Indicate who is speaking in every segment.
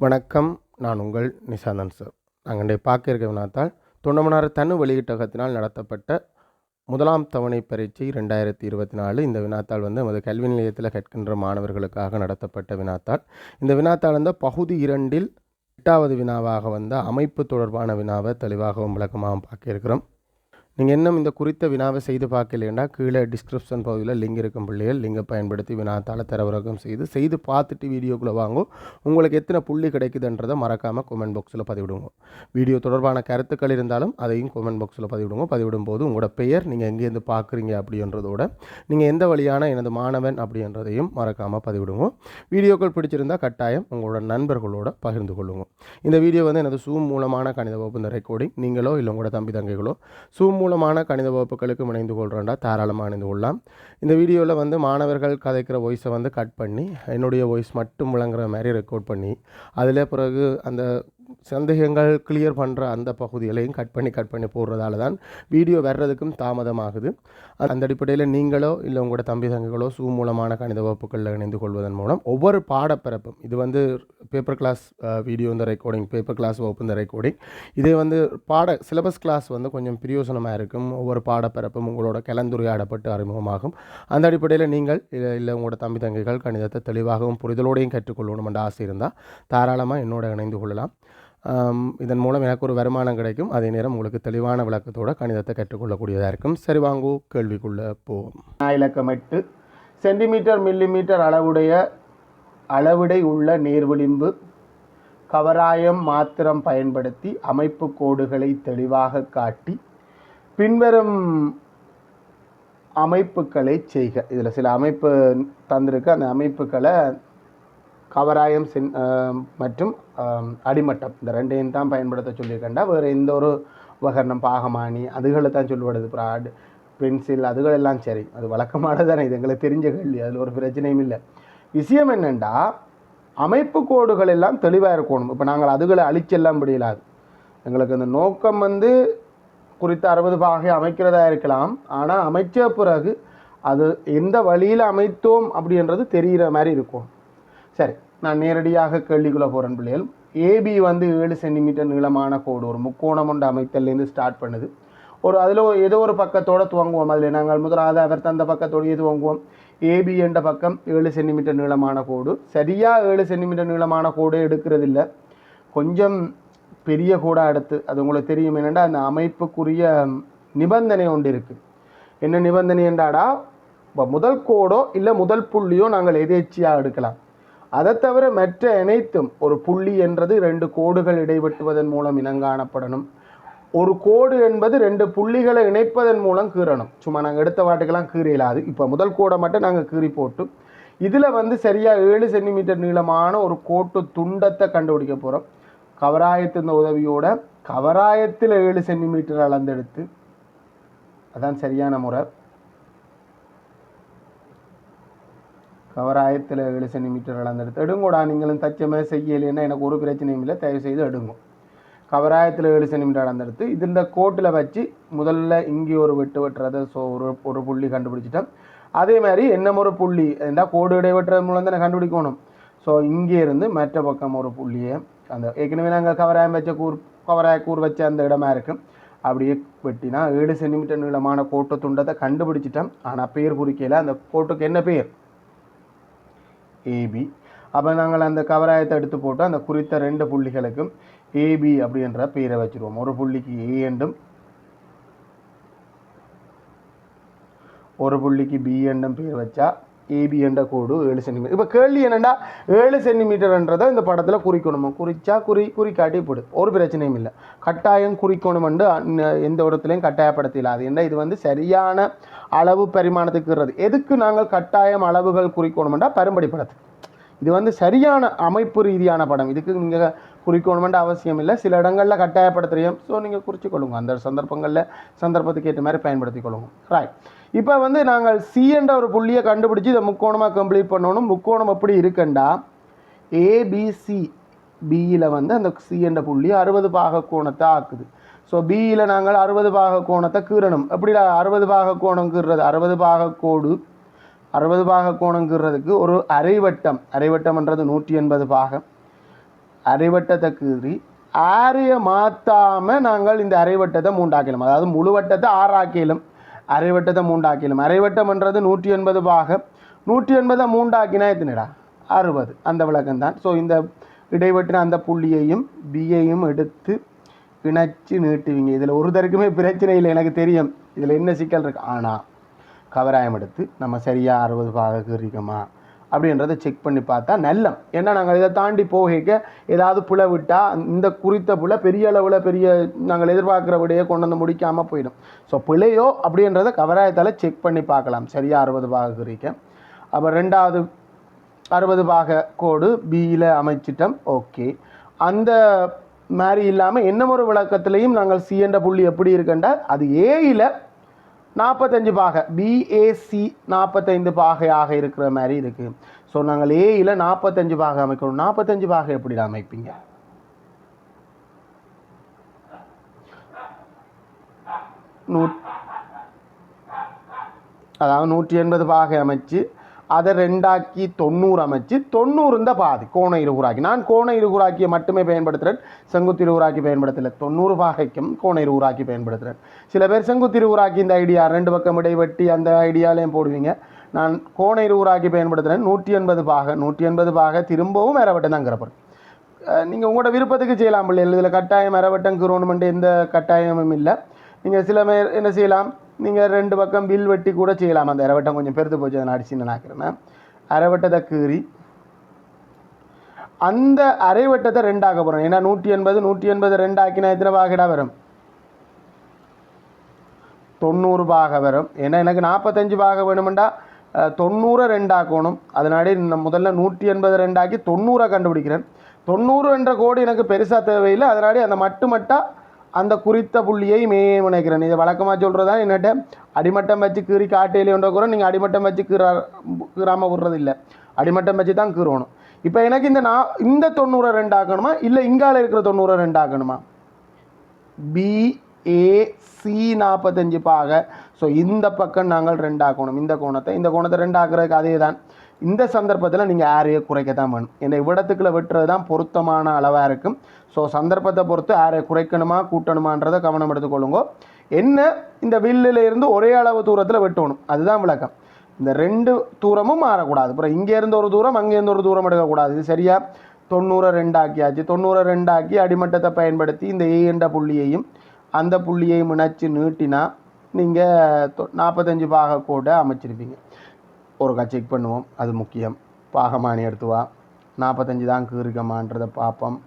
Speaker 1: வணக்கம் நான் உங்கள் நிசாந்தன் சார். நாங்கள் இன்றைய பார்க்க இருக்க வினாத்தால் தொண்டமனார் தனு வெளியீட்டகத்தினால் நடத்தப்பட்ட முதலாம் தவணை பரீட்சை ரெண்டாயிரத்தி இருபத்தி நாலு. இந்த வினாத்தாள் வந்து நமது கல்வி நிலையத்தில் கற்கின்ற மாணவர்களுக்காக நடத்தப்பட்ட வினாத்தாள். இந்த வினாத்தாள் வந்து பகுதி இரண்டில் எட்டாவது வினாவாக வந்த அமைப்பு தொடர்பான வினாவை தெளிவாகவும் விளக்கமாகவும் பார்க்க இருக்கிறோம். நீங்கள் இன்னும் இந்த குறித்த வினாவை செய்து பார்க்கலைன்னா கீழே டிஸ்கிரிப்ஷன் பகுதியில் லிங்க் இருக்கும் பிள்ளைகள் லிங்கை பயன்படுத்தி வினாத்தால் தரவிறக்கம் செய்து செய்து பார்த்துட்டு வீடியோக்குள்ளே வாங்கும் உங்களுக்கு எத்தனை புள்ளி கிடைக்குதுன்றதை மறக்காமல் கமெண்ட் பாக்ஸில் பதிவிடுங்க. வீடியோ தொடர்பான கருத்துக்கள் இருந்தாலும் அதையும் கமெண்ட் பாக்ஸில் பதிவிடுங்க. பதிவிடும் போது உங்களோட பெயர் நீங்கள் எங்கேருந்து பார்க்குறீங்க அப்படின்றதோட நீங்கள் எந்த வழியான எனது மாணவன் அப்படின்றதையும் மறக்காமல் பதிவிடுங்க. வீடியோக்கள் பிடிச்சிருந்தால் கட்டாயம் உங்களோட நண்பர்களோட பகிர்ந்து கொள்ளுங்க. இந்த வீடியோ வந்து எனது சூம் மூலமான கணித வகுப்பு இந்த ரெக்கார்டிங் நீங்களோ இல்லை உங்களோட தம்பி தங்கைகளோ சூம் மூலமான கணித வகுப்புகளுக்கு இணைந்து கொள்கிறோண்டா தாராளமாக இணைந்து கொள்ளலாம். இந்த வீடியோவில் வந்து மாணவர்கள் கதைக்கிற வாய்ஸை வந்து கட் பண்ணி என்னுடைய வாய்ஸ் மட்டும் விளங்குற மாதிரி ரெக்கார்ட் பண்ணி அதில் பிறகு அந்த சந்தேகங்கள் கிளியர் பண்ணுற அந்த பகுதிகளையும் கட் பண்ணி கட் பண்ணி போடுறதால தான் வீடியோ வர்றதுக்கும் தாமதமாகுது. அந்த அடிப்படையில் நீங்களோ இல்லை உங்களோட தம்பி தங்கைகளோ சூ மூலமான கணித வகுப்புகளில் இணைந்து கொள்வதன் மூலம் ஒவ்வொரு பாடப்பிறப்பும் இது வந்து பேப்பர் கிளாஸ் வீடியோ இந்த ரெக்கார்டிங் பேப்பர் கிளாஸ் வகுப்பு இந்த ரெக்கார்டிங் இதே வந்து பாட சிலபஸ் கிளாஸ் வந்து கொஞ்சம் பிரியோசனமாக இருக்கும். ஒவ்வொரு பாடப்பிறப்பும் உங்களோட கலந்துரையாடப்பட்டு அறிமுகமாகும். அந்த அடிப்படையில் நீங்கள் இல்லை இல்லை உங்களோட தம்பி தங்கைகள் கணிதத்தை தெளிவாகவும் புரிதலோடையும் கற்றுக்கொள்ளணும் என்ற ஆசை இருந்தால் தாராளமாக என்னோட இணைந்து கொள்ளலாம். இதன் மூலம் எனக்கு ஒரு வருமானம் கிடைக்கும். அதே நேரம் உங்களுக்கு தெளிவான விளக்கத்தோட கணிதத்தை கற்றுக்கொள்ளக்கூடியதாக இருக்கும். சரி வாங்கு கேள்விக்குள்ளே போவோம். இலக்கம் எட்டு சென்டிமீட்டர் மில்லிமீட்டர் அளவுடைய அளவிடை உள்ள நேர்விளிம்பு கவராயம் மாத்திரம் பயன்படுத்தி அமைப்பு கோடுகளை தெளிவாக காட்டி பின்வரும் அமைப்புகளை செய்க. இதில் சில அமைப்பு தந்திருக்கு. அந்த அமைப்புகளை கவராயம் சென் மற்றும் அடிமட்டம். இந்த ரெண்டையும் தான் பயன்படுத்த சொல்லியிருக்கேன்டா. வேறு எந்த ஒரு உபகரணம்? பாகமானி அதுகளை தான் சொல்லுவது. ப்ராட் பென்சில் அதுகளெல்லாம் சரி. அது வழக்கமானது தானே இது எங்களுக்கு தெரிஞ்ச கேள்வி. அதில் ஒரு பிரச்சனையும் இல்லை. விஷயம் என்னென்னா அமைப்பு கோடுகள் எல்லாம் தெளிவாக இருக்கணும். இப்போ நாங்கள் அதுகளை அழிச்செல்லாம் முடியலாது. எங்களுக்கு அந்த நோக்கம் வந்து குறித்த அறுபது பாகை அமைக்கிறதா இருக்கலாம். ஆனால் அமைச்ச பிறகு அது எந்த வழியில் அமைத்தோம் அப்படின்றது தெரிகிற மாதிரி இருக்கும். சரி. நான் நேரடியாக கேள்விக்குள்ளே போகிறேன் பிள்ளைகள். ஏபி வந்து ஏழு சென்டிமீட்டர் நீளமான கோடு ஒரு முக்கோணம் கொண்ட அமைத்தல்லேருந்து ஸ்டார்ட் பண்ணுது. ஒரு அதில் ஏதோ ஒரு பக்கத்தோடு துவங்குவோம். அதில் நாங்கள் முதலாவது அவர் தந்த பக்கத்தோடையே துவங்குவோம். ஏபி என்ற பக்கம் ஏழு சென்டிமீட்டர் நீளமான கோடு. சரியாக ஏழு சென்டிமீட்டர் நீளமான கோடே எடுக்கிறதில்ல. கொஞ்சம் பெரிய கோடாக எடுத்து அது உங்களுக்கு தெரியும் என்னென்னா அந்த அமைப்புக்குரிய நிபந்தனை ஒன்று இருக்குது என்ன நிபந்தனை என்றாடா முதல் கோடோ இல்லை முதல் புள்ளியோ நாங்கள் எதேச்சியாக எடுக்கலாம். அதை தவிர மற்ற அனைத்தும் ஒரு புள்ளி என்றது ரெண்டு கோடுகள் இடைவெட்டுவதன் மூலம் இனங்காணப்படணும். ஒரு கோடு என்பது ரெண்டு புள்ளிகளை இணைப்பதன் மூலம் கீறணும். சும்மா நாங்கள் எடுத்த வாட்டுக்கெல்லாம் கீறியலாது இப்போ முதல் கோடை மட்டும் நாங்கள் கீறி போட்டு இதில் வந்து சரியாக ஏழு சென்டிமீட்டர் நீளமான ஒரு கோட்டு துண்டத்தை கண்டுபிடிக்க போகிறோம் கவராயத்தின் உதவியோட கவராயத்தில் ஏழு சென்டிமீட்டர் அளந்தெடுத்து அதான் சரியான முறை. கவராயத்தில் ஏழு சென்டிமீட்டர் அளந்தெடுத்து எடுங்கூடா நீங்களும் தச்சமே செய்யலைன்னா எனக்கு ஒரு பிரச்சனையும் இல்லை தயவு செய்து எடுங்க. கவராயத்தில் ஏழு சென்டிமீட்டர் அளந்தெடுத்து இது இந்த கோட்டில் வச்சு முதல்ல இங்கே ஒரு வெட்டு வெட்டுறதை ஸோ ஒரு ஒரு புள்ளி கண்டுபிடிச்சிட்டோம். அதே மாதிரி என்ன ஒரு புள்ளி என்ன கோடு இடை வெட்டுறது மூலம் தான் கண்டுபிடிக்கணும்? ஸோ இங்கே இருந்து மற்ற பக்கம் ஒரு புள்ளியை அந்த ஏற்கனவே நாங்கள் கவராயம் வச்ச கூர் கவராய கூர் வச்ச அந்த இடமா இருக்கும் அப்படியே வெட்டினா ஏழு சென்டிமீட்டர் நீளமான கோட்டு துண்டத்தை கண்டுபிடிச்சிட்டேன் ஆனால் பேர் குறிக்கையில் அந்த கோட்டுக்கு என்ன பேர்? ஏபி அப்போ நாங்கள் அந்த கவராயத்தை எடுத்து போட்டு அந்த குறித்த ரெண்டு புள்ளிகளுக்கும் ஏபி அப்படின்ற பேரை வச்சுருவோம். ஒரு புள்ளிக்கு ஏ என்றும் ஒரு புள்ளிக்கு பி என்றும் பேர் வச்சா ஏபி என்ற கோடு ஏழு சென்டிமீட்டர் இப்போ கேள்வி என்னென்னா ஏழு சென்டிமீட்டர்ன்றதை இந்த படத்தில் குறிக்கணுமா? குறிச்சா குறி குறிக்காட்டி போடு. ஒரு பிரச்சனையும் இல்லை. கட்டாயம் குறிக்கணுமென்று அந்ந- எந்த இடத்துலையும் அது என்ன? இது வந்து சரியான அளவு பரிமாணத்துக்குறது எதுக்கு நாங்கள் கட்டாயம் அளவுகள் குறிக்கணுமெண்டா பரும்படி படத்துக்கு இது வந்து சரியான அமைப்பு ரீதியான படம். இதுக்கு நீங்கள் குறிக்கணுமென்ற அவசியம் இல்லை. சில இடங்களில் கட்டாயப்படுத்துறீங்க. ஸோ நீங்கள் குறிச்சிக்கொள்ளுங்க அந்த சந்தர்ப்பங்களில் சந்தர்ப்பத்துக்கு ஏற்ற மாதிரி பயன்படுத்தி கொள்ளுங்க. ரைட் இப்போ வந்து நாங்கள் சிஎன்ற ஒரு புள்ளியை கண்டுபிடிச்சி இதை முக்கோணமாக கம்ப்ளீட் பண்ணணும். முக்கோணம் எப்படி இருக்குண்டா? ஏபிசி பியில் வந்து அந்த சிஎன்ற புள்ளி அறுபது பாக கோணத்தை ஆக்குது. ஸோ பியில் நாங்கள் அறுபது பாக கோணத்தை கீறணும். எப்படிடா அறுபது பாக கோணம் கீறுறது? அறுபது பாக கோடு. அறுபது பாக கோணம் கீறுறதுக்கு ஒரு அரைவட்டம். அரைவட்டம்ன்றது நூற்றி எண்பது பாகம். அரைவட்டத்தை கீறி ஆரையை மாற்றாமல் நாங்கள் இந்த அரைவட்டத்தை மூண்டாக்கலாம் அதாவது முழு வட்டத்தை ஆறாக்கிலும் அரைவட்டத்தை மூண்டாக்கிலும் அரைவட்டம்ன்றது நூற்றி எண்பது பாகம். நூற்றி எண்பதை மூண்டாக்கினா எத்தனைடா? அறுபது. அந்த விளக்கம் தான் ஸோ இந்த இடைவெட்டின அந்த புள்ளியையும் பியையும் எடுத்து இணைச்சி நீட்டுவீங்க. இதில் ஒருத்தருக்குமே பிரச்சனை இல்லை எனக்கு தெரியும். இதில் என்ன சிக்கல் இருக்கு? ஆனால் கவராயம் எடுத்து நம்ம சரியாக அறுபது பாக இருக்கோமா அப்படின்றத செக் பண்ணி பார்த்தா நல்லம். ஏன்னா நாங்கள் இதை தாண்டி போகிக்க ஏதாவது புல விட்டால் இந்த குறித்த புல பெரிய அளவில் பெரிய நாங்கள் எதிர்பார்க்குற விடையே கொண்டு வந்து முடிக்காமல் போயிடும். ஸோ பிழையோ அப்படின்றத கவராயத்தால் செக் பண்ணி பார்க்கலாம். சரியாக அறுபது பாக குறிக்க. அப்போ ரெண்டாவது அறுபது பாக கோடு பியில் அமைச்சிட்டோம். ஓகே. அந்த மாதிரி இல்லாமல் என்ன ஒரு விளக்கத்திலையும் நாங்கள் சி என்ற புள்ளி எப்படி இருக்குண்டா அது ஏயில் நாற்பத்தஞ்சு பாகை. பிஏசி நாற்பத்தைந்து பாகையாக இருக்கிற மாதிரி இருக்குது ஸோ நாங்கள் ஏயில் நாற்பத்தஞ்சு பாகை அமைக்கணும். நாற்பத்தஞ்சு பாகை எப்படி அமைப்பீங்க? நூ அதாவது நூற்றி எண்பது பாகை அமைச்சு அதை ரெண்டாக்கி தொண்ணூறு அமைச்சு தொண்ணூறு இந்த பாதி கோண இருகுராக்கி நான் கோண இருகுராக்கியை மட்டுமே பயன்படுத்துகிறேன் செங்குத்து இருகுராக்கி பயன்படுத்தலை தொண்ணூறு பாகைக்கும் கோண இருகுராக்கி பயன்படுத்துகிறேன் சில பேர் செங்குத்து இருகுராக்கி இந்த ஐடியா ரெண்டு பக்கம் இடைவெட்டி அந்த ஐடியாலையும் போடுவீங்க. நான் கோண இருகுராக்கி பயன்படுத்துகிறேன் நூற்றி எண்பது பாகை நூற்றி எண்பது பாகை திரும்பவும் மேரவட்டம் தான் நீங்கள் உங்களோட விருப்பத்துக்கு செய்யலாம் பிள்ளைகள் இதில் கட்டாயம் மரவட்டம் கிரோணுமெண்ட் எந்த கட்டாயமும் இல்லை. நீங்கள் சில பேர் என்ன செய்யலாம்? நீங்கள் ரெண்டு பக்கம் வில் வெட்டி கூட செய்யலாம். அந்த அரவட்டம் கொஞ்சம் பெருத்து போச்சு அதை அடிச்சு நினைக்கிறேன்னா அரவட்டத்தை கீறி அந்த அரைவட்டத்தை ரெண்டாக்க போகிறோம் ஏன்னா நூற்றி எண்பது நூற்றி எண்பது ரெண்டாக்கினா எத்தனை பாகடா வரும்? தொண்ணூறு பாக வரும். ஏன்னா எனக்கு நாற்பத்தஞ்சு பாக வேணுமெண்டா தொண்ணூறை ரெண்டாக்கணும். அதனாடி நான் முதல்ல நூற்றி எண்பது ரெண்டாக்கி தொண்ணூறை கண்டுபிடிக்கிறேன். தொண்ணூறு என்ற கோடி எனக்கு பெருசாக தேவையில்லை. அதனாடி அந்த மட்டு மட்டா அந்த குறித்த புள்ளியை மேனைக்கிறேன் நினைக்கிறேன் இதை வழக்கமாக சொல்கிறதா என்னட்ட அடிமட்டம் வச்சு கீறி காட்டையிலே ஒன்ற நீங்கள் அடிமட்டம் வச்சு கீறா கீறாமல் விடுறது இல்லை அடிமட்டம் வச்சு தான் கீறணும். இப்போ எனக்கு இந்த நான் இந்த தொண்ணூறை ரெண்டாக்கணுமா? இல்லை இங்கால இருக்கிற தொண்ணூறை ரெண்டாக்கணுமா? பிஏசி நாற்பத்தஞ்சு பாக. ஸோ இந்த பக்கம் நாங்கள் ரெண்டாக்கணும். இந்த கோணத்தை. இந்த கோணத்தை ரெண்டாக்குறதுக்கு அதே தான் இந்த சந்தர்ப்பத்தில் நீங்கள் ஆரையை குறைக்க தான் வேணும். இந்த விடத்துக்குள்ள வெட்டுறது தான் பொருத்தமான அளவாக இருக்கும். ஸோ சந்தர்ப்பத்தை பொறுத்து யாரை குறைக்கணுமா கூட்டணுமான்றதை கவனம் எடுத்துக்கொள்ளுங்க. என்ன இந்த வில்லில் இருந்து ஒரே அளவு தூரத்தில் வெட்டணும். அதுதான் விளக்கம். இந்த ரெண்டு தூரமும் மாறக்கூடாது. அப்புறம் இங்கேருந்து ஒரு தூரம் அங்கேருந்து ஒரு தூரம் எடுக்கக்கூடாது. இது சரியா? தொண்ணூறை ரெண்டாக்கியாச்சு தொண்ணூறை ரெண்டாக்கி அடிமட்டத்தை பயன்படுத்தி இந்த ஏ என்ற புள்ளியையும் அந்த புள்ளியையும் இணைச்சி நீட்டினா நீங்கள் நாற்பத்தஞ்சு பாக கூட அமைச்சிருப்பீங்க. ஒருக்கா செக் பண்ணுவோம். அது முக்கியம். பாகமானி எடுத்து வா. நாற்பத்தஞ்சு தான் கீறுக்கமான்றதை பார்ப்போம்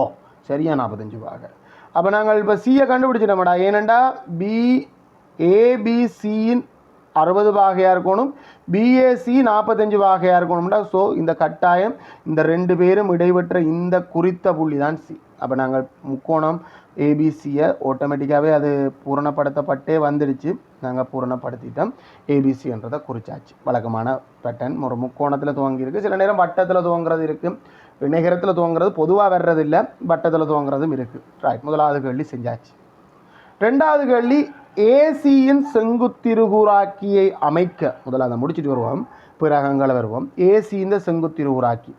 Speaker 1: ஓ சரியா நாற்பத்தஞ்சு பாக அப்போ நாங்கள் இப்போ சியை கண்டுபிடிச்சிட்டோம்டா. ஏனண்டா பி ஏபிசியின் அறுபது வாகையாக இருக்கணும். பிஏசி நாற்பத்தஞ்சு வாகையாக இருக்கணும்டா. ஸோ இந்த கட்டாயம் இந்த ரெண்டு பேரும் இடைபெற்ற இந்த குறித்த புள்ளி தான் சி அப்போ நாங்கள் முக்கோணம் ஏபிசியை ஆட்டோமேட்டிக்காகவே அது பூரணப்படுத்தப்பட்டே வந்துடுச்சு. நாங்கள் பூரணப்படுத்திட்டோம். ஏபிசின்றதை குறிச்சாச்சு. வழக்கமான பேட்டர்ன் ஒரு முக்கோணத்தில் துவங்கியிருக்கு. சில நேரம் வட்டத்தில் துவங்குறது இருக்குது நிகரத்தில் துவங்குறது பொதுவாக வர்றது இல்லை வட்டத்தில் துவங்குறதும் இருக்குது ரைட் முதலாவது கேள்வி செஞ்சாச்சு. ரெண்டாவது கேள்வி ஏசியின் செங்குத்திருகூராக்கியை அமைக்க முதல்ல அதை முடிச்சுட்டு வருவோம் பிறகு அங்கே வருவோம். ஏசி இந்த செங்குத்திருகூராக்கி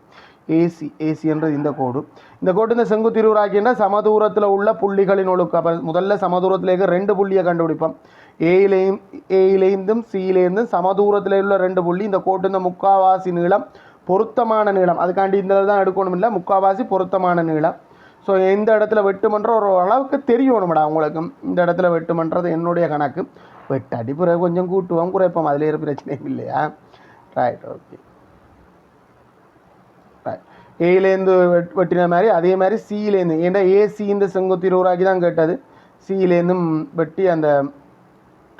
Speaker 1: ஏசி ஏசி என்றது இந்த கோடு. இந்த கோடு இந்த செங்குத்திருகுராக்கின்ற சமதூரத்தில் உள்ள புள்ளிகளின் ஒழுக்க அப்போ முதல்ல சமதூரத்தில் இருக்க ரெண்டு புள்ளியை கண்டுபிடிப்போம். ஏயிலேயும் ஏயிலேருந்தும் சியிலேருந்தும் சமதூரத்தில் உள்ள ரெண்டு புள்ளி இந்த கோட்டு இந்த முக்காவாசி நீளம் பொருத்தமான நீளம். அதுக்காண்டி இந்த தான் எடுக்கணும் இல்லை முக்காவாசி பொருத்தமான நீளம். ஸோ இந்த இடத்துல வெட்டுமன்ற ஒரு அளவுக்கு தெரியணும்டா உங்களுக்கு. இந்த இடத்துல வெட்டுமன்றது என்னுடைய கணக்கு. வெட்டாடி பிறகு கொஞ்சம் கூட்டுவோம் குறைப்போம். அதில் இருக்கிற பிரச்சனையும் இல்லையா? ரைட் ஓகே ரைட் ஏலேருந்து வெட் வெட்டின மாதிரி அதே மாதிரி சியிலேருந்து ஏன்னா ஏசி இந்த செங்குத்து ரூராக்கி தான் கேட்டது. சியிலேருந்தும் வெட்டி அந்த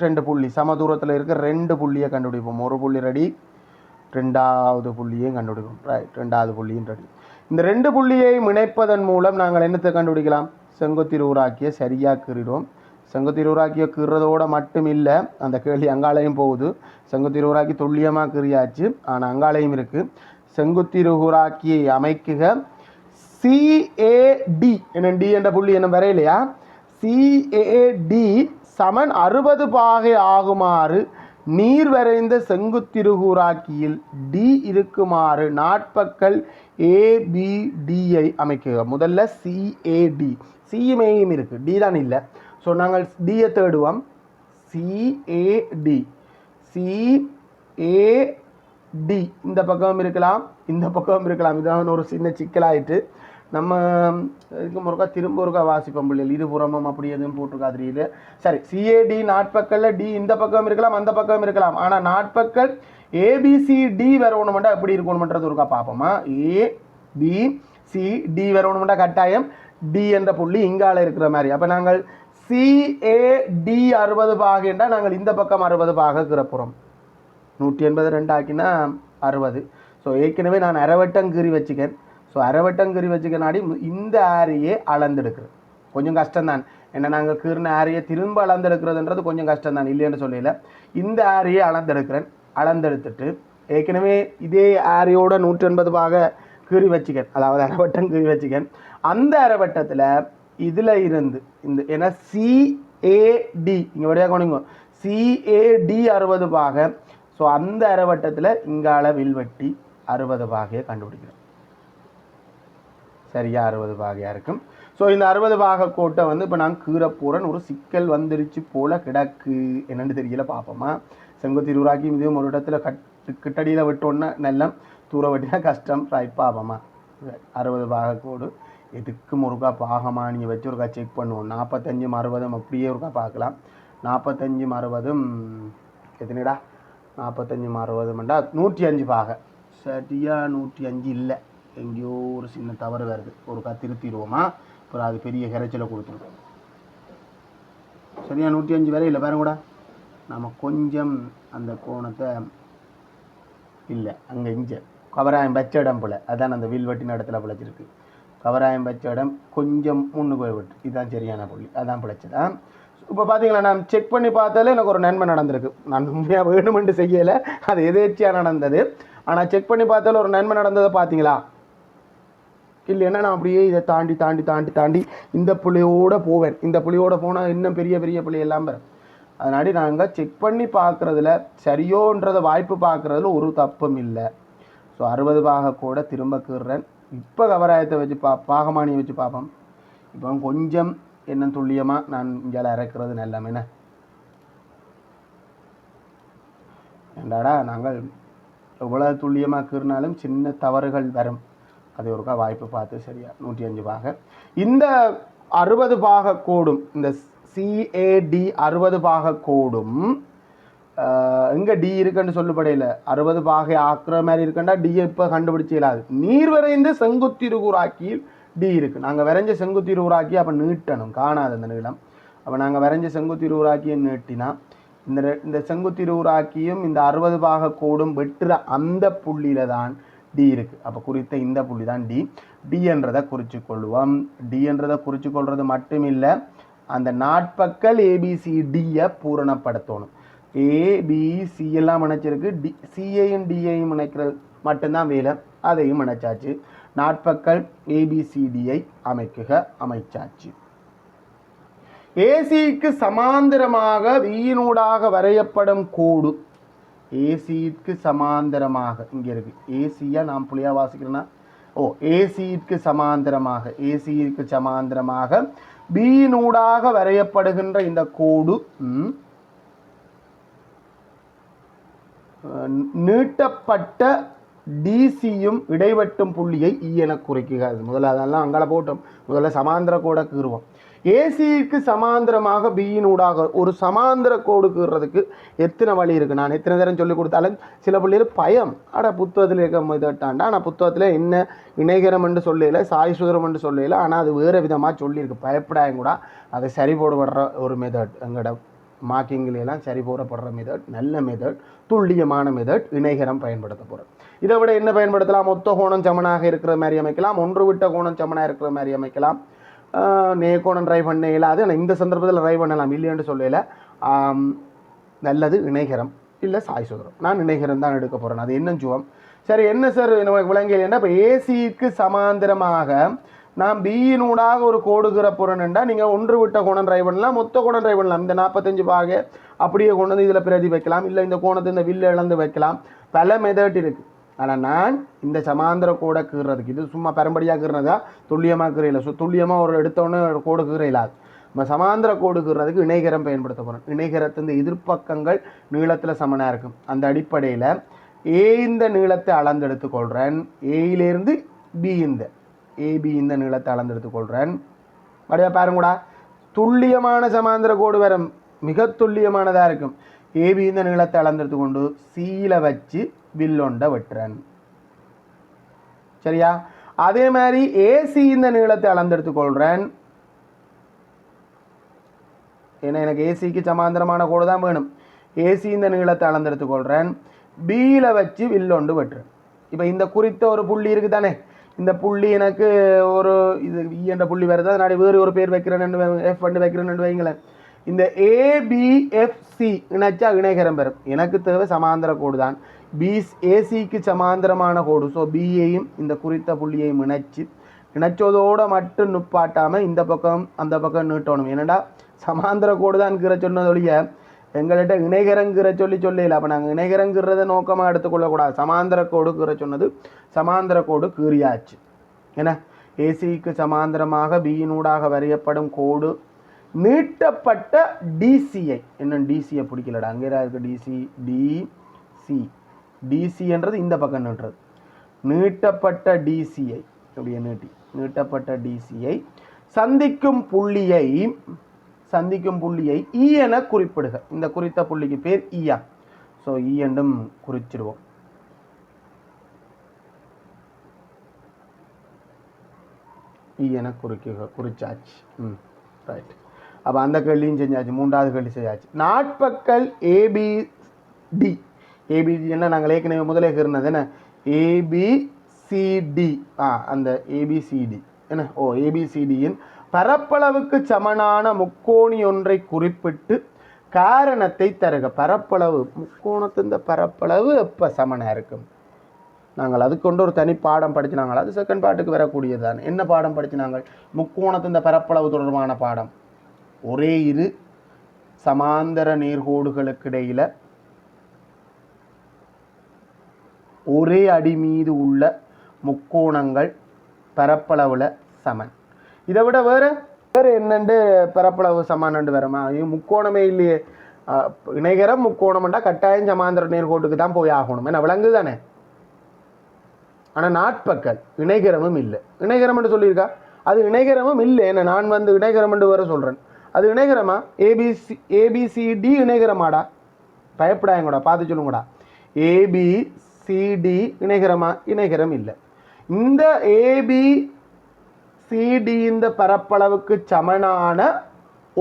Speaker 1: ரெண்டு புள்ளி சம தூரத்தில் இருக்க ரெண்டு புள்ளியை கண்டுபிடிப்போம். ஒரு புள்ளி ரெடி. ரெண்டாவது புள்ளியையும் கண்டுபிடிப்போம் ரைட் ரெண்டாவது புள்ளியும் ரெடி இந்த ரெண்டு புள்ளியை இணைப்பதன் மூலம் நாங்கள் என்னத்தை கண்டுபிடிக்கலாம்? செங்குத்திரு உராக்கியை சரியாக கீறிடுவோம். செங்குத்திரு உராக்கியை கீறதோட மட்டும் இல்லை அந்த கேள்வி அங்காலையும் போகுது. செங்குத்திரு ஊராக்கி துல்லியமாக கீறியாச்சு. ஆனால் அங்காலையும் இருக்குது செங்குத்திரு உராக்கியை அமைக்குக. சிஏடி என்ன டி என்ற புள்ளி என்ன வரையிலையா? சிஏடி சமன் அறுபது பாகை ஆகுமாறு நீர் வரைந்த செங்குத்திருகூராக்கியில் டி இருக்குமாறு நாட்பக்கல் ஏபிடியை அமைக்குக முதல்ல சிஏடி சிஎம்ஏயும் இருக்குது டி தான் இல்லை. ஸோ நாங்கள் டியை தேடுவோம். சிஏடி சிஏடி இந்த பக்கமும் இருக்கலாம். இந்த பக்கமும் இருக்கலாம். இதான் ஒரு சின்ன சிக்கலாயிட்டு. நம்ம இதுக்கு முருக்கா திரும்ப ஒருக்கா வாசிப்போம் பிள்ளைகள். இருபுறமும் அப்படி எதுவும் போட்டிருக்கா தெரியல சரி சிஏடி நாட்பக்கல்ல டி இந்த பக்கம் இருக்கலாம் அந்த பக்கம் இருக்கலாம். ஆனால் நாட்பக்கல் ஏபிசிடி வரணுமெண்டா எப்படி இருக்கணுமன்றது ஒருக்கா பார்ப்போமா? ஏ பி சி டி வரணுமெண்டா கட்டாயம் டி என்ற புள்ளி இங்கால இருக்கிற மாதிரி. அப்போ நாங்கள் சிஏடி அறுபது பாகண்டா நாங்கள் இந்த பக்கம் அறுபது பாக புறம் நூற்றி எண்பது ரெண்டு ஆக்கினா அறுபது. ஸோ ஏற்கனவே நான் அரைவட்டம் கீறி வச்சுக்கேன். ஸோ அரைவட்டம் கீறி வச்சுக்கனாடி இந்த ஆரியே அளந்தெடுக்கிறேன் கொஞ்சம் கஷ்டம்தான். ஏன்னா நாங்கள் கீர்ன ஆரியை திரும்ப அளந்தெடுக்கிறதுன்றது கொஞ்சம் கஷ்டம்தான். இல்லைன்னு சொல்லல. இந்த ஆரியை அளந்தெடுக்கிறேன். அளந்தெடுத்துட்டு ஏற்கனவே இதே ஆரியோட நூற்றி எண்பது பாக கீறி வச்சுக்கேன். அதாவது அரைவட்டம் கீறி வச்சுக்கேன். அந்த அரைவட்டத்தில் இதில் இருந்து இந்த ஏன்னா சிஏடி இங்கே வழியாக கொண்டுங்க சிஏடி அறுபது பாக ஸோ அந்த அரைவட்டத்தில் இங்கால வில்வெட்டி அறுபது பாகையை கண்டுபிடிக்கிறேன். சரியா அறுபது பாகையாக இருக்கும். ஸோ இந்த அறுபது பாக கோட்டை வந்து இப்போ நான் கீற போகிறேன் ஒரு சிக்கல் வந்துருச்சு போல் கிடக்கு. என்னென்னு தெரியல பார்ப்போமா செங்குத்தி உருவாக்கி இதுவும் ஒரு இடத்துல கட் கிட்டடியில் விட்டோன்னா நல்ல தூர வெட்டினா கஷ்டம். ரைட் பார்ப்போமா அறுபது பாக கோடு. எதுக்கும் ஒருக்கா நீங்கள் வச்சு ஒருக்கா செக் பண்ணுவோம். நாற்பத்தஞ்சும் அறுபதும் அப்படியே ஒருக்கா பார்க்கலாம் நாற்பத்தஞ்சும் அறுபதும் எத்தனைடா? நாற்பத்தஞ்சும் அறுபதும்டா. நூற்றி அஞ்சு பாகை. சரியாக நூற்றி அஞ்சு இல்லை. எங்கேயோ ஒரு சின்ன தவறு வருது ஒருக்கா திருத்திடுவோமா? அப்புறம் அது பெரிய இறைச்சலை கொடுத்துருக்கோம் சரியா? நூற்றி அஞ்சு வரை இல்லை பாருங்க கூட. நம்ம கொஞ்சம் அந்த கோணத்தை இல்லை அங்கே இங்கே. கவராயம் வச்ச இடம் போல். அதான் அந்த வில் வெட்டின இடத்துல பிழைச்சிருக்கு. கவராயம் வச்ச இடம் கொஞ்சம் முன்னு போய் விட்டு. இதுதான் சரியான புள்ளி. அதான் பிழைச்சதா? இப்போ பார்த்தீங்களா நான் செக் பண்ணி பார்த்தாலே எனக்கு ஒரு நன்மை நடந்திருக்கு. நான் உண்மையாக வேணுமென்று செய்யலை. அது எதேச்சியாக நடந்தது. ஆனால் செக் பண்ணி பார்த்தாலும் ஒரு நன்மை நடந்ததை பார்த்தீங்களா இல்லைன்னா நான் அப்படியே இதை தாண்டி தாண்டி தாண்டி தாண்டி இந்த புள்ளியோடு போவேன். இந்த புள்ளியோட போனால் இன்னும் பெரிய பெரிய புள்ளி எல்லாம் வரும். அதனாடி நாங்கள் செக் பண்ணி பார்க்குறதுல சரியோன்றத வாய்ப்பு பார்க்குறதுல ஒரு தப்பும் இல்லை. ஸோ அறுபது பாக கூட திரும்ப கீறுறேன் இப்போ கவராயத்தை வச்சு பா பாகமானியை வச்சு பார்ப்போம். இப்போ கொஞ்சம் என்ன துல்லியமாக நான் இங்கே இறக்குறது நல்லம் ஏண்டாடா நாங்கள் எவ்வளோ துல்லியமாக கீறினாலும் சின்ன தவறுகள் வரும். அது ஒருக்கா வாய்ப்பு பார்த்து சரியா நூற்றி அஞ்சு பாக. இந்த அறுபது பாக கோடும் இந்த சிஏடி அறுபது பாக கோடும் எங்கே டி இருக்குன்னு சொல்லப்படையில் அறுபது பாகை ஆக்குற மாதிரி இருக்கண்டா டி இப்போ கண்டுபிடிச்சி இல்லாது நீர் வரைந்து செங்குத்திருகூராக்கியில் டி இருக்குது நாங்கள் வரைஞ்ச செங்குத்திருகூராக்கி அப்போ நீட்டணும் காணாது அந்த நீளம். அப்போ நாங்கள் வரைஞ்ச செங்குத்திருகூராக்கியை நீட்டினா இந்த இந்த செங்குத்திருகூராக்கியும் இந்த அறுபது பாக கோடும் வெட்டுற அந்த புள்ளியில தான் டி இருக்குது அப்போ குறித்த இந்த புள்ளி தான் டி டிஎன்றதை குறித்து கொள்வோம் டிஎன்றதை குறித்து கொள்வது மட்டும் இல்லை அந்த நாட்பக்கல் ஏபிசிடியை பூரணப்படுத்தணும். ஏபிசி எல்லாம் இணைச்சிருக்கு. டி சிஏயும் டிஏயும் இணைக்கிறது மட்டும்தான் வேலை. அதையும் இணைச்சாச்சு. நாட்பக்கல் ஏபிசிடியை அமைக்குக அமைச்சாச்சு. ஏசிக்கு சமாந்தரமாக வீயினூடாக வரையப்படும் கோடு ஏசிக்கு சமாந்தரமாக இங்கே இருக்கு. ஏசியா நான் புள்ளியாக வாசிக்கிறேன்னா ஓ ஏசிக்கு சமாந்தரமாக ஏசிக்கு சமாந்தரமாக பீனூடாக வரையப்படுகின்ற இந்த கோடு ம், நீட்டப்பட்ட டிசியும் இடைவெட்டும் புள்ளியை e இ என குறைக்குகிறது முதல்ல அதெல்லாம் அங்கே போட்டோம். முதல்ல சமாந்திர கோடை கீறுவோம். ஏசிக்கு சமாந்திரமாக பியினூடாக ஒரு சமாந்திர கோடுக்குறதுக்கு எத்தனை வழி இருக்குது நான் எத்தனை தரம் சொல்லி கொடுத்தாலும் சில பிள்ளைகள் பயம். அட புத்தகத்தில் இருக்க முதட்டாண்டா ஆனால் புத்தகத்தில் என்ன இணைகரம் என்று சொல்லல சாய் சுதரம் என்று சொல்லல ஆனால் அது வேறு விதமாக சொல்லியிருக்கு. பயப்படாயும் கூட. அதை சரி போடப்படுற ஒரு மெத்தட் எங்களோட மார்க்கிங்ல எல்லாம் சரி போடப்படுற மெத்தட் நல்ல மெத்தட் துல்லியமான மெத்தட் இணைகரம் பயன்படுத்த போகிறோம் இதை விட என்ன பயன்படுத்தலாம்? மொத்த கோணம் சமனாக இருக்கிற மாதிரி அமைக்கலாம். ஒன்று விட்ட கோணம் சமனாக இருக்கிற மாதிரி அமைக்கலாம். நேக்கோணம் ட்ரை பண்ண இயலாது ஆனால் இந்த சந்தர்ப்பத்தில் ட்ரை பண்ணலாம். இல்லைன்னு சொல்லல. நல்லது இணைகரம் இல்லை சாய் சுதரம். நான் இணைகரம் தான் எடுக்க போகிறேன் அது என்ன ஜுவம்? சரி என்ன சார் நமக்கு விளங்கலைன்னா இப்போ ஏசிக்கு சமாந்தரமாக நான் பியினூடாக ஒரு கோடுகிற கீற நீங்கள் ஒன்று விட்ட கோணம் ட்ரை பண்ணலாம் மொத்த கோணம் ட்ரை பண்ணலாம். இந்த நாற்பத்தஞ்சு பாக அப்படியே கொண்டு வந்து இதில் பிரதி வைக்கலாம். இல்லை இந்த கோணத்தை இந்த வில்லு இழந்து வைக்கலாம். பல மெதட் இருக்குது ஆனால் நான் இந்த சமாந்திர கோடை கீறுறதுக்கு இது சும்மா பெரம்படியாக கீறினதா துல்லியமாக கீறையில. ஸோ துல்லியமாக ஒரு எடுத்தவொடனே ஒரு கோடு கீறையில. நம்ம சமாந்திர கோடு கீறுறதுக்கு இணைகரம் பயன்படுத்த போகிறோம் இணைகரத்தின் எதிர்ப்பக்கங்கள் நீளத்தில் சமனாக இருக்கும். அந்த அடிப்படையில் ஏ இந்த நீளத்தை அளந்தெடுத்துக்கொள்கிறேன் ஏயிலேருந்து பி இந்த. ஏபி இந்த நீளத்தை அளந்தெடுத்துக்கொள்கிறேன் அப்படியே பாருங்கூடா. துல்லியமான சமாந்திர கோடு வரும் மிக துல்லியமானதாக இருக்கும். ஏபி இந்த நீளத்தை அளந்தெடுத்து கொண்டு சீல வச்சு வில்லொண்ட வெட்டுறேன் சரியா? அதே மாதிரி ஏசி இந்த நீளத்தை அளந்தெடுத்து கொள்கிறேன் ஏன்னா எனக்கு ஏசிக்கு சமாந்தரமான கோடு தான் வேணும். ஏசி இந்த நீளத்தை அளந்தெடுத்து கொள்கிறேன் பியில் வச்சு வில்லொண்டு வெட்டுறேன் இப்போ இந்த குறித்த ஒரு புள்ளி இருக்குது தானே இந்த புள்ளி எனக்கு ஒரு இது இ என்ற புள்ளி வருது அதனால வேறு ஒரு பேர் வைக்கிறேன்னு எஃப் வந்து வைக்கிறேன்னு வைங்களேன். இந்த ஏபிஎஃப்சி இணைச்சா இணைகரம் பெறும். எனக்கு தேவை சமாந்தர கோடு தான். பிஸ் ஏசிக்கு சமாந்தரமான கோடு. ஸோ பியையும் இந்த குறித்த புள்ளியையும் இணைச்சி இணைச்சதோடு மட்டும் நுப்பாட்டாமல் இந்த பக்கம் அந்த பக்கம் நீட்டணும். என்னடா? சமாந்தர கோடு தான் கீற சொன்னதொழிய எங்கள்கிட்ட இணைகரங்கிற சொல்லி சொல்லல அப்போ நாங்கள் இணைகரங்கிறத நோக்கமாக எடுத்துக்கொள்ளக்கூடாது. சமாந்தர கோடு கீற சொன்னது சமாந்தர கோடு கீறியாச்சு. ஏன்னா ஏசிக்கு சமாந்தரமாக பியினூடாக வரையப்படும் கோடு நீட்டப்பட்ட டிசிஐ என்ன? டிசியை பிடிக்கலடா. அங்கே இருக்குது டிசி டிசி டிசின்றது இந்த பக்கம் நீட்டுறது நீட்டப்பட்ட டிசிஐ அப்படியே நீட்டி நீட்டப்பட்ட டிசிஐ சந்திக்கும் புள்ளியை சந்திக்கும் புள்ளியை இ என குறிப்பிடுக. இந்த குறித்த புள்ளிக்கு பேர் ஈயா ஸோ இ என்றும் குறிச்சிடுவோம். இ என குறிக்க குறிச்சாச்சு. ம் ரைட் அப்போ அந்த கேள்வியும் செஞ்சாச்சு மூன்றாவது கேள்வி செஞ்சாச்சு நாட்பக்கல் ஏபிடி ஏபிடி என்ன? நாங்கள் ஏற்கனவே முதலே கீறினது என்ன? ஏபிசிடி ஆ அந்த ஏபிசிடி என்ன? ஓ ஏபிசிடியின் பரப்பளவுக்கு சமனான முக்கோணி ஒன்றை குறிப்பிட்டு காரணத்தை தருக. பரப்பளவு முக்கோணத்தின் பரப்பளவு எப்போ சமனாக இருக்கும்? நாங்கள் அதுக்கொண்டு ஒரு தனி பாடம் படிச்சு நாங்கள் அது செகண்ட் பாட்டுக்கு வரக்கூடியது தான் என்ன பாடம் படிச்சினாங்கள்? முக்கோணத்தின் பரப்பளவு தொடர்பான பாடம். ஒரே இரு சமாந்தர நேர்கோடுகளுக்கு இடையில ஒரே அடி மீது உள்ள முக்கோணங்கள் பரப்பளவில் சமன். இதை விட வேறு வேறு என்னண்டு பரப்பளவு சமானண்டு வரமா முக்கோணமே இல்லையே. அஹ், இணைகரம் முக்கோணம்ண்டா கட்டாயம் சமாந்தர நேர்கோட்டுக்கு தான் போய் ஆகணும். ஏன்னா விலங்கு தானே? ஆனால் நாட்பக்கல் இணைகரமும் இல்லை. இணைகரம்னு சொல்லியிருக்கா? அது இணைகரமும் இல்லை. என்ன நான் வந்து இணைகரம்னு வேற சொல்கிறேன் அது இணைகரமா? ABC ABCD இணைகரமாடா? பயப்படாயங்கூடா பார்த்து சொல்லுங்கடா. AB CD இணைகரமா? இணைகரம் இல்லை. இந்த ஏபி சிடி இந்த பரப்பளவுக்கு சமனான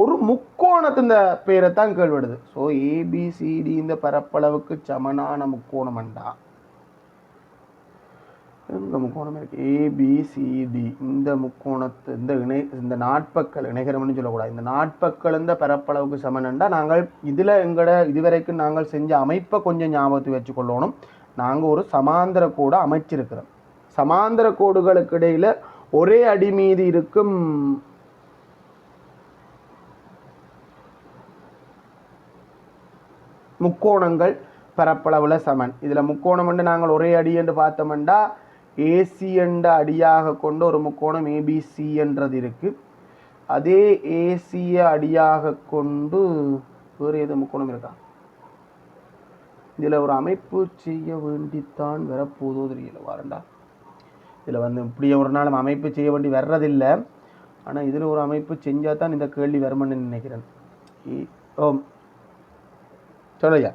Speaker 1: ஒரு முக்கோணத்தின் பேரை தான் கேள்விடுது ஸோ ஏபிசிடி இந்த பரப்பளவுக்கு சமனான முக்கோணம்ண்டா இந்த முக்கோணம் இருக்கு? ஏபிசிடி இந்த முக்கோணத்து இந்த இணை இந்த நாட்பக்கள் இணைகரம்னு சொல்லக்கூடாது. இந்த நாட்பக்கள் இந்த பரப்பளவுக்கு சமனண்டா நாங்கள் இதில் எங்களோட இதுவரைக்கும் நாங்கள் செஞ்ச அமைப்பை கொஞ்சம் ஞாபகத்தை வச்சுக்கொள்ளணும். நாங்கள் ஒரு சமாந்தர கோடு அமைச்சிருக்கிறோம். சமாந்தர கோடுகளுக்கு இடையில் ஒரே அடி மீது இருக்கும் முக்கோணங்கள் பரப்பளவில் சமன். இதில் முக்கோணம் வந்து நாங்கள் ஒரே அடி என்று பார்த்தோம்னா ஏசி என்ற அடியாக கொண்டு ஒரு முக்கோணம் ஏபிசி என்றது இருக்குது அதே ஏசிய அடியாக கொண்டு வேறு எது முக்கோணம் இருக்கா? இதில் ஒரு அமைப்பு செய்ய வேண்டித்தான் வரப்போதோ தெரியல. வாரண்டா. இதில் வந்து இப்படி ஒரு நாள் நம்ம அமைப்பு செய்ய வேண்டி வர்றதில்லை. ஆனால் இதில் ஒரு அமைப்பு செஞ்சால் தான் இந்த கேள்வி வரும்னு நினைக்கிறேன். இ- ஓம். சொல்லையா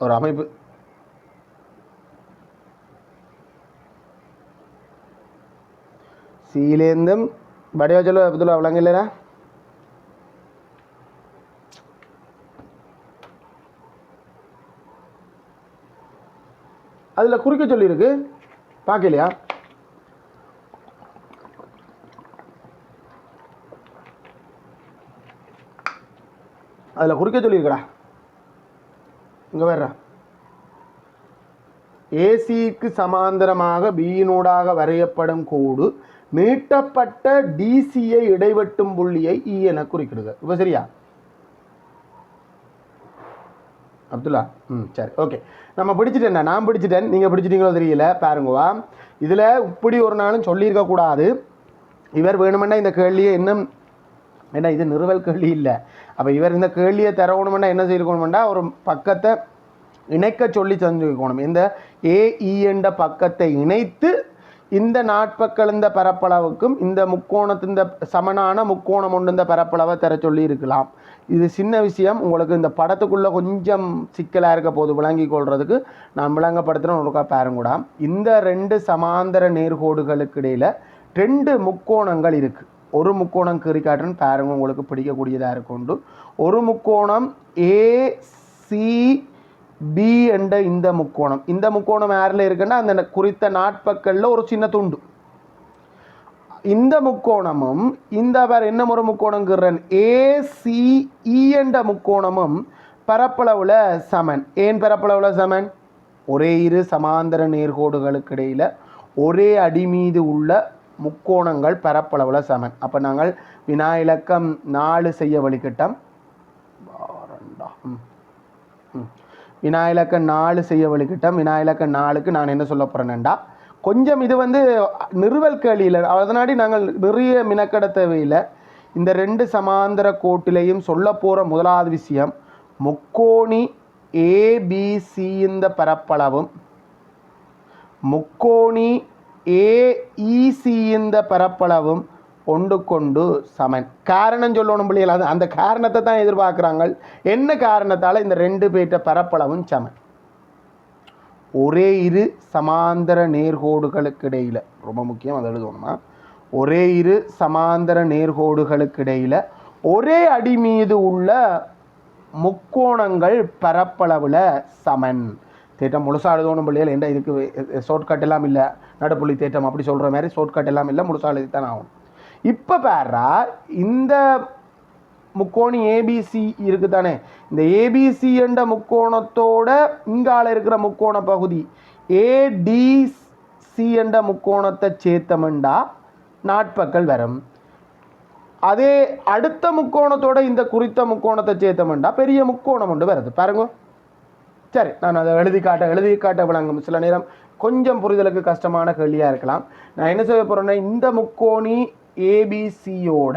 Speaker 1: ஒரு அமைப்பு. சீலேந்தும். படையா சொல்ல இதுல விளங்க அதில் குறிக்க சொல்லியிருக்கு. பார்க்கலையா அதில் குறிக்க சொல்லியிருக்கடா. இங்கே வர்றா. ஏசிக்கு சமாந்தரமாக பியினூடாக வரையப்படும் கோடு நீட்டப்பட்ட டிசியை இடைவெட்டும் புள்ளியை இ என குறிக்கிடுக. இப்போ சரியா? அப்துல்லா ம் சரி ஓகே. நம்ம பிடிச்சிட்டேன் நான் பிடிச்சிட்டேன். நீங்கள் பிடிச்சிட்டீங்களோ தெரியல பாருங்கவா. இதில் இப்படி ஒரு நாளும் சொல்லியிருக்கக்கூடாது இவர் வேணுமென்னா இந்த கேள்வியை இன்னும் ஏன்னா இது நிறுவல் கேள்வி இல்லை. அப்போ இவர் இந்த கேள்வியை தரணுமென்னா என்ன செய்யணுமெண்டா ஒரு பக்கத்தை இணைக்க சொல்லி செஞ்சுக்கணும் இந்த ஏஇஎன்ற பக்கத்தை இணைத்து இந்த நாட்பக்கள் இந்த பரப்பளவுக்கும் இந்த முக்கோணத்து இந்த சமனான முக்கோணம் ஒன்று இந்த பரப்பளவை தர சொல்லி இருக்கலாம். இது சின்ன விஷயம். உங்களுக்கு இந்த படத்துக்குள்ளே கொஞ்சம் சிக்கலாக இருக்க போது விளங்கி கொள்றதுக்கு நான் விளங்கப்படுத்துகிறேன் ஒருக்கா பாருங்கூடாம் இந்த ரெண்டு சமாந்தர நேர்கோடுகளுக்கு இடையில் ரெண்டு முக்கோணங்கள் இருக்குது ஒரு முக்கோணம் கீறி காட்டுறேன்னு பாருங்க உங்களுக்கு பிடிக்கக்கூடியதாக இருக்குண்டு ஒரு முக்கோணம் ஏசி பி என்ற இந்த முக்கோணம். இந்த முக்கோணம் யாரில் இருக்குன்னா அந்த குறித்த நாட்பக்கல்ல ஒரு சின்ன துண்டு. இந்த முக்கோணமும் இந்த வேறு என்ன ஒரு முக்கோணங்கிறன் ஏசிஇ e என்ற முக்கோணமும் பரப்பளவில் சமன். ஏன் பரப்பளவில் சமன்? ஒரே இரு சமாந்தர நேர்கோடுகளுக்கு இடையில் ஒரே அடி மீது உள்ள முக்கோணங்கள் பரப்பளவில் சமன். அப்போ நாங்கள் வினா இலக்கம் நாலு செய்ய வழிகிட்டோம். வினா இலக்கம் நாலு செய்ய வழிகிட்டம் வினா இலக்கம் நாலுக்கு நான் என்ன சொல்ல போகிறேன்டா கொஞ்சம் இது வந்து நிறுவல் கேள்வியில் அதனாடி நாங்கள் நிறைய மினக்கட தேவையில்லை. இந்த ரெண்டு சமாந்தர கோட்டிலையும் சொல்ல போகிற முதலாவது விஷயம் முக்கோணி ஏபிசி இந்த பரப்பளவும் முக்கோணி ஏஇசி இந்த பரப்பளவும் கொண்டு கொண்டு சமன். காரணம் சொல்லணும் பிள்ளைகள் அது அந்த காரணத்தை தான் எதிர்பார்க்குறாங்க என்ன காரணத்தால் இந்த ரெண்டு பேர்ட்ட பரப்பளவும் சமன்? ஒரே இரு சமாந்தர நேர்கோடுகளுக்கு இடையில் ரொம்ப முக்கியம் அதை எழுதணுமா? ஒரே இரு சமாந்தர நேர்கோடுகளுக்கு இடையில் ஒரே அடி மீது உள்ள முக்கோணங்கள் பரப்பளவில் சமன். தேட்டம் முழுசா எழுதணும் பிள்ளைகள் என்ற இதுக்கு ஷார்ட்கட் எல்லாம் இல்லை. நடுப்புள்ளி தேட்டம் அப்படி சொல்கிற மாதிரி ஷார்ட்கட் எல்லாம் இல்லை முழுசாக எழுதி தான் ஆகும் இப்போ பாரா இந்த முக்கோணி ஏபிசி இருக்குது தானே இந்த ஏபிசி என்ற முக்கோணத்தோட இங்கால இருக்கிற முக்கோண பகுதி ஏடிசி என்ற முக்கோணத்தை சேர்த்தமெண்டா நாட்பக்கள் வரும். அதே அடுத்த முக்கோணத்தோட இந்த குறித்த முக்கோணத்தை சேர்த்தமெண்டா பெரிய முக்கோணம் ஒன்று வருது. பாருங்க. சரி நான் அதை எழுதி காட்ட எழுதி காட்ட விளங்கும் சில நேரம் கொஞ்சம் புரிதலுக்கு கஷ்டமான கேள்வியாக இருக்கலாம். நான் என்ன செய்ய போகிறேன்னா இந்த முக்கோணி ஏபிசியோட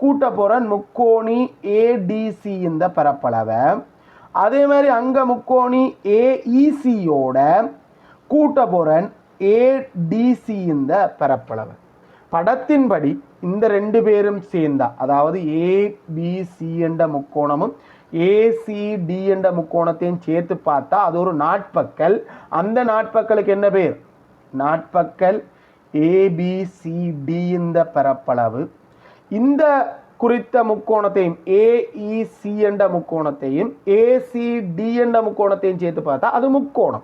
Speaker 1: கூட்ட போகிற முக்கோணி ஏடிசி இந்த பரப்பளவை. அதே மாதிரி அங்கே முக்கோணி ஏஇசியோட கூட்ட போகிறன் ஏடிசி இந்த பரப்பளவு. படத்தின்படி இந்த ரெண்டு பேரும் சேர்ந்தா அதாவது ஏபிசி என்ற முக்கோணமும் ஏசிடி என்ற முக்கோணத்தையும் சேர்த்து பார்த்தா அது ஒரு நாட்பக்கல் அந்த நாட்பக்கலுக்கு என்ன பேர்? நாட்பக்கல் ஏபிசிடி இந்த பரப்பளவு. இந்த குறித்த முக்கோணத்தையும் ஏஇசி e, என்ற முக்கோணத்தையும் ஏசிடி என்ற முக்கோணத்தையும் சேர்த்து பார்த்தா அது முக்கோணம்.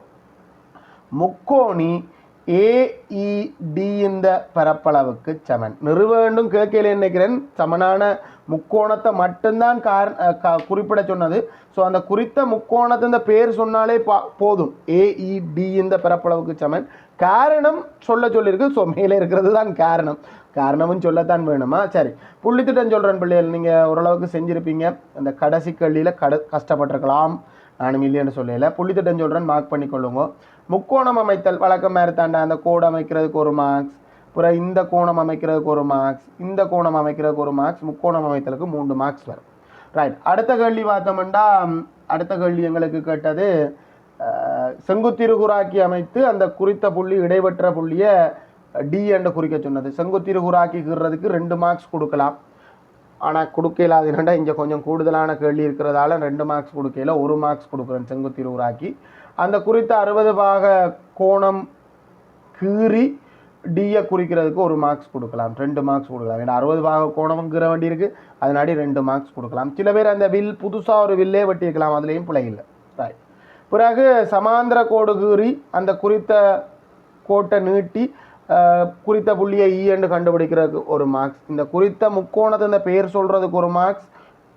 Speaker 1: முக்கோணி ஏஇடி e, இந்த பரப்பளவுக்கு சமன். நிறுவண்டும் கேட்கல நினைக்கிறேன்? சமனான முக்கோணத்தை மட்டும்தான் கார் க- குறிப்பிட சொன்னது. ஸோ அந்த குறித்த முக்கோணத்தை இந்த பேர் சொன்னாலே பா போதும். ஏஇடி e, இந்த பரப்பளவுக்கு சமன். காரணம் சொல்ல சொல்லியிருக்கு ஸோ மேலே இருக்கிறது தான் காரணம். காரணமும் சொல்லத்தான் வேணுமா? சரி. புள்ளித்திட்டம் சொல்கிறேன் பிள்ளைகள் நீங்கள் ஓரளவுக்கு செஞ்சுருப்பீங்க. அந்த கடைசி கல்லியில் கட கஷ்டப்பட்டிருக்கலாம். நானும் இல்லைன்னு சொல்லல. புள்ளித்திட்டம் சொல்கிறேன் மார்க் பண்ணிக்கொள்ளுங்க முக்கோணம் அமைத்தல் வழக்கம் மாதிரி தாண்டா அந்த கோடு அமைக்கிறதுக்கு ஒரு மார்க்ஸ் அப்புறம் இந்த கோணம் அமைக்கிறதுக்கு ஒரு மார்க்ஸ் இந்த கோணம் அமைக்கிறதுக்கு ஒரு மார்க்ஸ் முக்கோணம் அமைத்தலுக்கு மூன்று மார்க்ஸ் வரும். ரைட் அடுத்த கேள்வி பார்த்தோம்னா அடுத்த கேள்வி எங்களுக்கு கேட்டது செங்குத்திருகுறாக்கி அமைத்து அந்த குறித்த புள்ளி இடைவெற்ற புள்ளியை டி என்று குறிக்க சொன்னது. செங்குத்திருகுறாக்கிக்கிறதுக்கு ரெண்டு மார்க்ஸ் கொடுக்கலாம். ஆனால் கொடுக்க அது இங்கே கொஞ்சம் கூடுதலான கேள்வி இருக்கிறதால ரெண்டு மார்க்ஸ் கொடுக்கல ஒரு மார்க்ஸ் கொடுக்குறேன் செங்குத்திருகுறாக்கி. அந்த குறித்த அறுபது பாக கோணம் கீறி டியை குறிக்கிறதுக்கு ஒரு மார்க்ஸ் கொடுக்கலாம். ரெண்டு மார்க்ஸ் கொடுக்கலாம். ஏன்னா அறுபது பாக கோணமும் கீற வேண்டி இருக்குது அதனாடி ரெண்டு மார்க்ஸ் கொடுக்கலாம். சில பேர் அந்த வில் புதுசாக ஒரு வில்லே வெட்டியிருக்கலாம். அதுலேயும் பிழை இல்லை. ரைட் பிறகு சமாந்திர கோடு கூறி அந்த குறித்த கோட்டை நீட்டி குறித்த புள்ளியை ஈ என்று கண்டுபிடிக்கிறதுக்கு ஒரு மார்க்ஸ் இந்த குறித்த முக்கோணத்தை இந்த பெயர் சொல்கிறதுக்கு ஒரு மார்க்ஸ்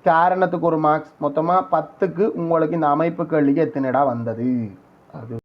Speaker 1: காரணத்துக்கு ஒரு மார்க்ஸ் மொத்தமாக பத்துக்கு உங்களுக்கு இந்த அமைப்பு கேள்விக்கு எத்தனைடா வந்தது? அது